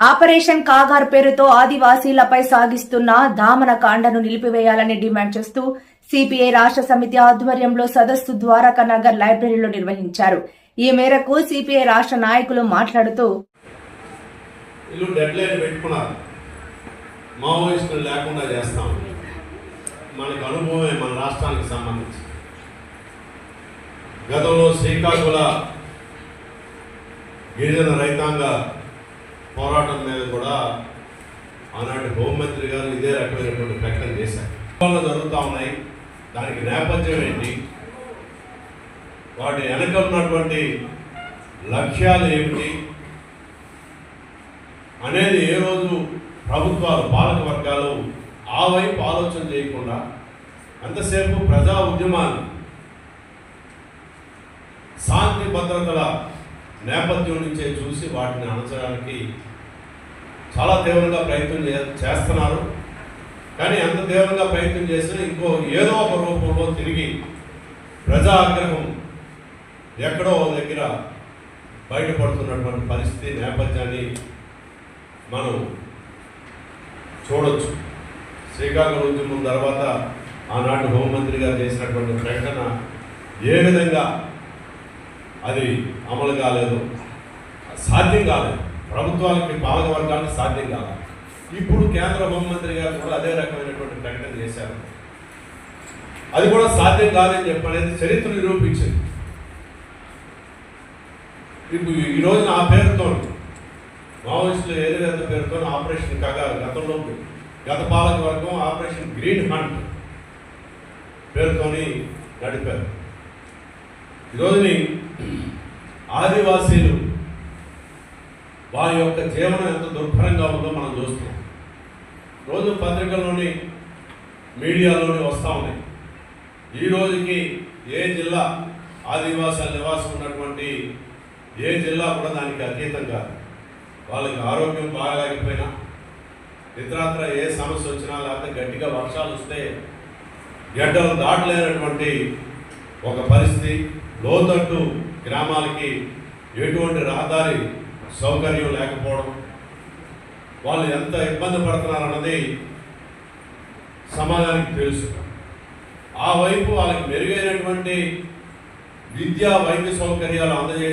Operation కాగార్ పేరుతో ఆదివాసీలపై సాగిస్తున్న దామన కాండను నిలిపివేయాలని demand చేస్తూ సిపిఐ రాష్ట్ర సమితి ఆధ్వర్యంలో సదస్సు ద్వారకా నగర్ లైబ్రరీలో నిర్వహించారు. ఈ మేరకు సిపిఐ రాష్ట్ర నాయకులు మాట్లాడుతూ మావోయిస్టులు లేకుండా చేస్తాం. మనకు అనుభవమే మన రాష్ట్రానికి సంబంధించి. గతంలో శ్రీకాకుళ గిరిజన రైతాంగ పోరాటం మీద కూడా ఆనాటి హోంమంత్రి గారు ఇదే రకమైనటువంటి ప్రకటన చేశారు. జరుగుతూ ఉన్నాయి. దానికి నేపథ్యం ఏంటి? వాటి వెనక ఉన్నటువంటి లక్ష్యాలు ఏమిటి? అనేది ఏ రోజు ప్రభుత్వాలు పాలక వర్గాలు ఆ వైపు ఆలోచన చేయకుండా అంతసేపు ప్రజా ఉద్యమాలు శాంతి భద్రతల నేపథ్యం నుంచే చూసి వాటిని అణచడానికి చాలా తీవ్రంగా ప్రయత్నం చే- చేస్తున్నారు. కానీ ఎంత తీవ్రంగా ప్రయత్నం చేసినా ఇంకో ఏదో ఒక రూపంలో తిరిగి ప్రజా ఆగ్రహం ఎక్కడో దగ్గర బయటపడుతున్నటువంటి పరిస్థితి నేపథ్యాన్ని మనం చూడొచ్చు. శ్రీకాకుళం ఉద్యమం తర్వాత ఆనాటి హోంమంత్రి గారు చేసినటువంటి ప్రకటన ఏ విధంగా అది అమలు కాలేదు. సాధ్యం కాలేదు ప్రభుత్వాలకి పాలక వర్గానికి సాధ్యం కాలేదు ఇప్పుడు కేంద్ర హోంమంత్రి గారు కూడా అదే రకమైనటువంటి ప్రకటన చేశారు. అది కూడా సాధ్యం కాదని చెప్పనేది చరిత్ర నిరూపించింది. ఇప్పుడు ఈ రోజున ఆ పేరుతో మావోయిస్టులు ఏదైతే పేరుతో ఆపరేషన్ కగారు గతంలో గత పాలక వర్గం ఆపరేషన్ గ్రీన్ హంట్ పేరుతోని నడిపారు. ఈరోజుని ఆదివాసీలు వారి యొక్క జీవనం ఎంత దుర్భరంగా ఉందో మనం చూస్తున్నాం రోజు పత్రికల్లోని మీడియాలోని వస్తూ ఉన్నాయి. ఈ రోజుకి ఏ జిల్లా ఆదివాసాల నివాసం ఉన్నటువంటి ఏ జిల్లా కూడా దానికి అతీతం కాదు. వాళ్ళకి ఆరోగ్యం బాగాలేకపోయినా ఇతరత్ర ఏ సమస్య వచ్చినా లేకపోతే గట్టిగా వర్షాలు వస్తే గడ్డలు దాటలేనటువంటి ఒక పరిస్థితి లోతట్టు గ్రామాలకి ఎటువంటి రహదారి సౌకర్యం లేకపోవడం వాళ్ళు ఎంత ఇబ్బంది పడుతున్నారన్నది సమాజానికి తెలుసు. ఆ వైపు వాళ్ళకి మెరుగైనటువంటి విద్యా వైద్య సౌకర్యాలు అందజే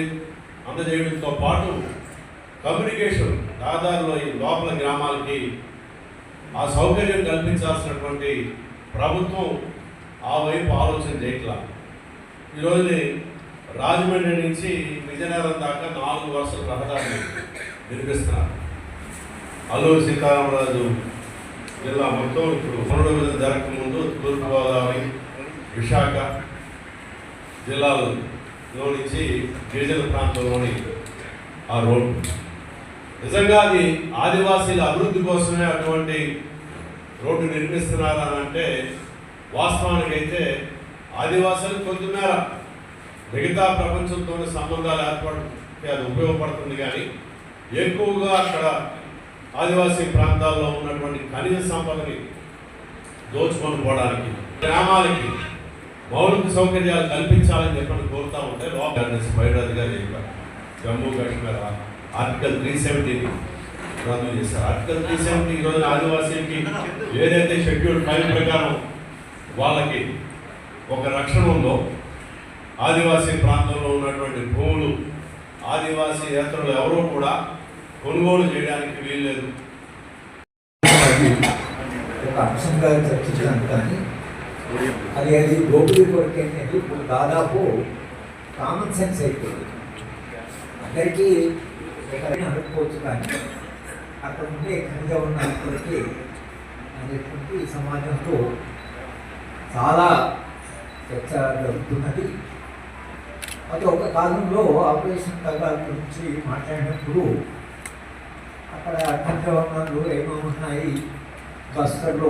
అందజేయడంతో పాటు కమ్యూనికేషన్ రహదారిలో ఈ లోపల గ్రామాలకి ఆ సౌకర్యం కల్పించాల్సినటువంటి ప్రభుత్వం ఆ వైపు ఆలోచన చేయట్లా. ఈరోజు రాజమండ్రి నుంచి విజయనగరం దాకా నాలుగు వరుసల రహదారులు నిర్మిస్తున్నారు. అల్లూరు సీతారామరాజు జిల్లా మొత్తం ఇప్పుడు పన్నెండు విధులు జరగక ముందు తూర్పుగోదావరి విశాఖ జిల్లాలో నుంచి గిరిజన ప్రాంతంలోని ఆ రోడ్డు. నిజంగా అది ఆదివాసీల అభివృద్ధి కోసమే అటువంటి రోడ్డు నిర్మిస్తున్నారా అంటే వాస్తవానికైతే ఆదివాసులు కొద్దిమేర మిగతా ప్రపంచంతో సంబంధాలు ఏర్పడితే అది ఉపయోగపడుతుంది కానీ ఎక్కువగా అక్కడ ఆదివాసీ ప్రాంతాల్లో ఉన్నటువంటి ఖనిజ సంపదని దోచుకొని పోవడానికి గ్రామాలకి మౌలిక సౌకర్యాలు కల్పించాలని చెప్పని కోరుతా ఉంటే లోపల స్పైడ్ అధికారి చెప్పారు. జమ్మూ కాశ్మీర్ ఆర్టికల్ త్రీ సెవెంటీని రద్దు చేశారు. ఆర్టికల్ త్రీ సెవెంటీ ఈరోజు ఆదివాసీకి ఏదైతే షెడ్యూల్ ఫైవ్ ప్రకారం వాళ్ళకి ఒక రక్షణ ఉందో ఆదివాసీ ప్రాంతంలో ఉన్నటువంటి భూములు ఆదివాసీ యాత్రలు ఎవరూ కూడా కొనుగోలు చేయడానికి వీల్లేదు. అది ఒక అంశంగా చర్చించాను కానీ అది అది దోపిడీ కొరకు అనేది ఇప్పుడు దాదాపు కామన్ సెన్స్ అయిపోయింది. అందరికీ ఎక్కడైనా అనుకోవచ్చు కానీ అక్కడ ఉండే ఖనిజ ఉన్నప్పటికీ అనేటువంటి సమాజంతో చాలా చర్చ జరుగుతున్నది. అది ఒక కాలంలో ఆపరేషన్ తగాల గురించి మాట్లాడినప్పుడు అక్కడ ఖనిజ ఏమో ఉన్నాయి? బస్తర్లో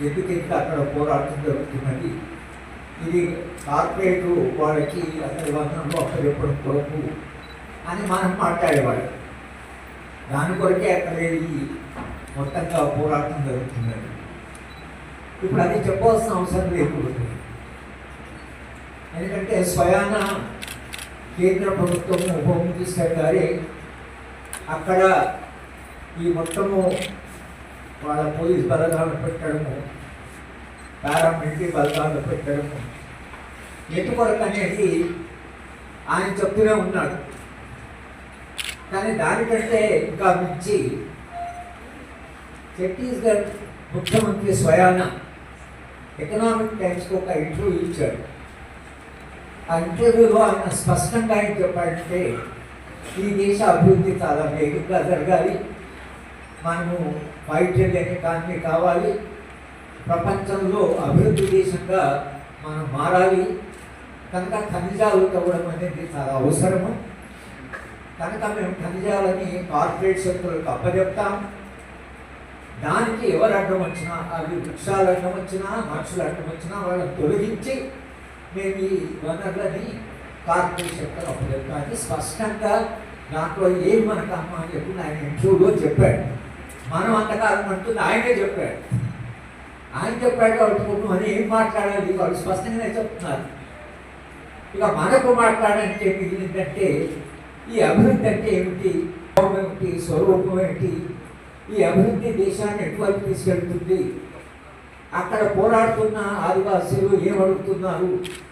ఎందుకంటే అక్కడ పోరాటం జరుగుతున్నది? ఇది కార్పొరేట్ వాళ్ళకి అక్కడ వనరులు అక్కడ ఎప్పుడు కొరకు అని మనం మాట్లాడేవాడు దాని కొరకే అక్కడ మొత్తంగా పోరాటం జరుగుతున్నది. ఇప్పుడు అది చెప్పవలసిన అవసరం లేకపోతుంది ఎందుకంటే స్వయాన కేంద్ర ప్రభుత్వం హోమ్ మినిస్టర్ గారే అక్కడ ఈ మొత్తము వాళ్ళ పోలీస్ బలగాలను పెట్టడము పారామిలిటరీ బలగాలను పెట్టడము ఎటుకొరకు అనేది ఆయన చెప్తూనే ఉన్నాడు. కానీ దానికంటే ఇంకా మించి ఛత్తీస్గఢ్ ముఖ్యమంత్రి స్వయాన ఎకనామిక్ టైమ్స్కి ఒక ఇంటర్వ్యూ ఇచ్చాడు ఆ ఇంటర్వ్యూలో ఆయన స్పష్టంగా ఆయన చెప్పాడంటే ఈ దేశ అభివృద్ధి చాలా వేగంగా జరగాలి. మనము ఫైవ్ ట్రిలియన్ ఎకానమీ కావాలి. ప్రపంచంలో అభివృద్ధి దేశంగా మనం మారాలి. కనుక ఖనిజాలు తవ్వడం అనేది చాలా అవసరము. కనుక మేము ఖనిజాలని కార్పొరేట్ సెక్టర్లకు అప్పజెప్తాం. దానికి ఎవరు అడ్డం వచ్చినా అవి వృక్షాలు అడ్డం వచ్చినా మనుషులు అడ్డం వచ్చినా వాళ్ళని తొలగించి మేము ఈ వనరులని కార్పొరేట్ సెక్టర్ అప్పచెప్తాం స్పష్టంగా దాంట్లో ఏం మనకు అమ్మ అని చెప్పి ఆయన ఇంటర్వ్యూలో చెప్పాడు. మనం అంతకాలం అంటుంది ఆయనే చెప్పాడు. ఆయన చెప్పాడు కాబట్టి అని ఏం మాట్లాడాలి? వాళ్ళు స్పష్టంగానే చెప్తున్నారు. ఇక మనకు మాట్లాడడానికి మిగిలిందంటే ఈ అభివృద్ధి అంటే ఏమిటి? భావం ఏమిటి? స్వరూపం ఏమిటి? ఈ అభివృద్ధి దేశాన్ని ఎటువైపు తీసుకెళ్తుంది? అక్కడ పోరాడుతున్న ఆదివాసీలు ఏమడుగుతున్నారు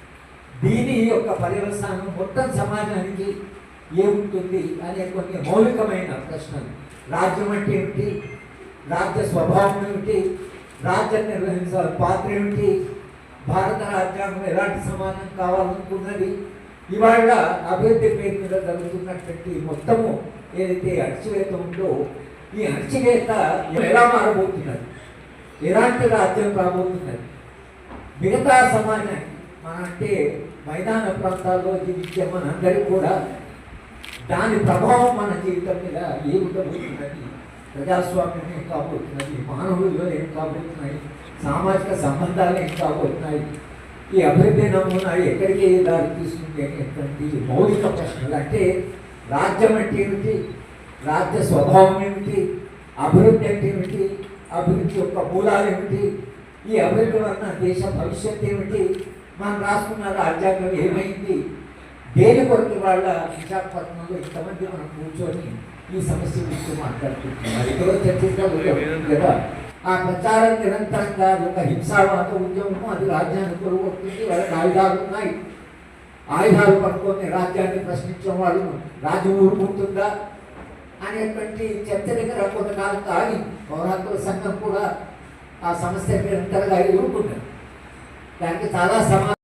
దీని యొక్క పర్యవసానం మొత్తం సమాజానికి ఏముంటుంది అనే కొన్ని మౌలికమైన ప్రశ్నలు. రాజ్యం అంటే ఏమిటి? రాజ్య స్వభావం ఏమిటి? రాజ్యం నిర్వహించాల. పాత్ర ఏమిటి? భారత రాజ్యాంగం ఎలాంటి సమాజం కావాలనుకున్నది? ఇవాళ అభివృద్ధి పేరు మీద జరుగుతున్నటువంటి మొత్తము ఏదైతే అణచివేత ఉందో ఈ అణచివేత ఎలా మారబోతున్నది? ఎలాంటి రాజ్యం రాబోతున్నది? మిగతా సమాజానికి మన అంటే మైదాన ప్రాంతాల్లో జీవించే మనందరికీ కూడా దాని ప్రభావం మన జీవితం మీద ఏ ఉండబోతున్నది ప్రజాస్వామ్యం ఏం కాబోతున్నది? మానవుల్లో ఏం కాబోతున్నాయి? సామాజిక సంబంధాలు ఏం కాబోతున్నాయి? ఈ అభివృద్ధి నమూనా ఎక్కడికి దారి తీసుకుంది అనేటువంటి మౌలిక ప్రశ్నలు. అంటే రాజ్యం అంటే ఏమిటి? రాజ్య స్వభావం ఏమిటి? అభివృద్ధి అంటే ఏమిటి? అభివృద్ధి యొక్క మూలాలు ఏమిటి? ఈ అభివృద్ధి వలన దేశ భవిష్యత్తు ఏమిటి? మనం రాసుకున్న రాజ్యాంగం ఏమైంది? దేని కొరకు వాళ్ళ విశాఖపట్నంలో ఇంతమంది మనం కూర్చొని ఈ సమస్య గురించి మాట్లాడుకుంటున్నారు చర్చించడం కదా? ఆ ప్రచారం నిరంతరంగా ఒక హింసావాద ఉద్యమం అది రాజ్యాన్ని కొరుగొస్తుంది వాళ్ళకి ఆయుధాలు ఉన్నాయి. ఆయుధాలు పట్టుకొని రాజ్యాన్ని ప్రశ్నించడం వాళ్ళు రాజ్యం ఊరుకుంటుందా? అనేటువంటి చర్చ దగ్గర కొంతకాలం ఆగి పౌరాత్మ సంఘం కూడా ఆ సమస్య నిరంతరంగా ఊరుకున్నారు దానికి చాలా సమా